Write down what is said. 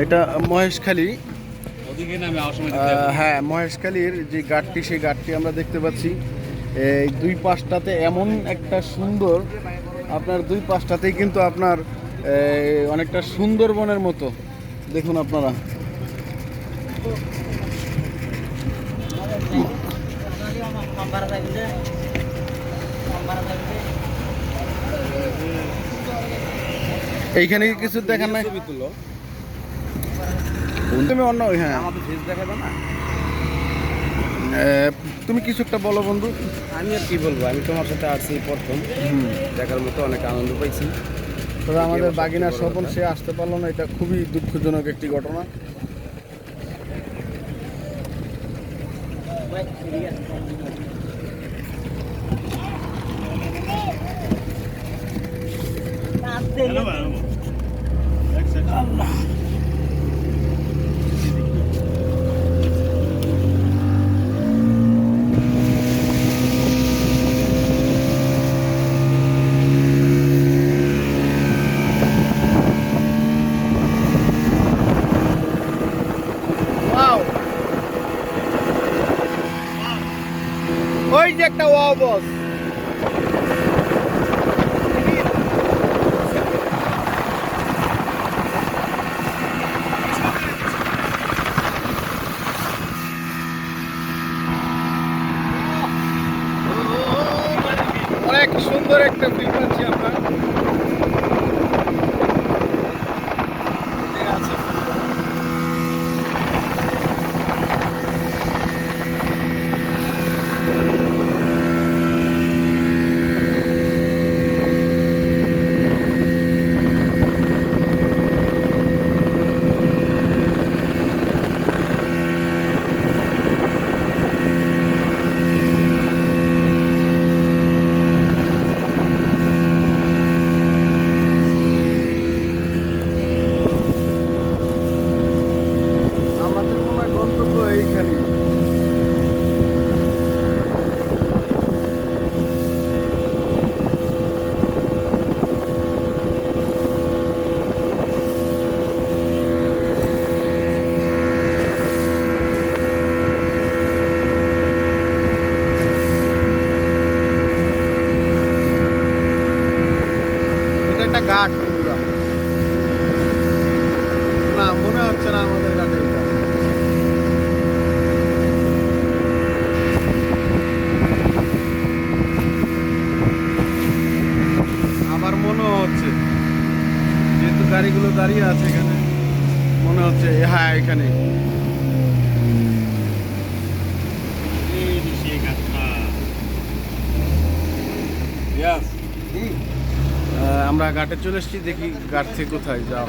এটা মহেশখালী। হ্যাঁ মহেশখালীর যে ঘাটটি সেই ঘাটটি আমরা দেখতে পাচ্ছি। এই দুই পাশটাতে এমন একটা সুন্দর আপনার দুই পাশটাতেই কিন্তু আপনার অনেকটা সুন্দরবনের মতো। দেখুন আপনারা। এইখানে কিছু দেখার নাই? তুমি অন্য হ্যাঁ। আমাদের ফেস দেখাবে না? তুমি কিছু একটা বলো বন্ধু। আমি আর কি বলব? আমি তোমার সাথে আসছি প্রথম। দেখার মতো অনেক আনন্দ পাইছি। তবে আমাদের বাগিনা স্বপন সে আসতে পারল না। এটা খুবই দুঃখজনক একটি ঘটনা। ওয়াও ওই যে একটা ওয়াও বস। অনেক সুন্দর একটা ফিল পাচ্ছি আমরা ঠিক আছে আমাদের মনে হয় গন্তব্য এইখানে এটা একটা ঘাট বন্ধুরা না মনে হচ্ছে না আমাদের ঘাটে আমার মনে হচ্ছে যেহেতু গাড়িগুলো দাঁড়িয়ে আছে এখানে মনে হচ্ছে হ্যাঁ এখানে। ইয়াস আহ, আমরা ঘাটে চলে এসেছি দেখি ঘাট থেকে কোথায় যাও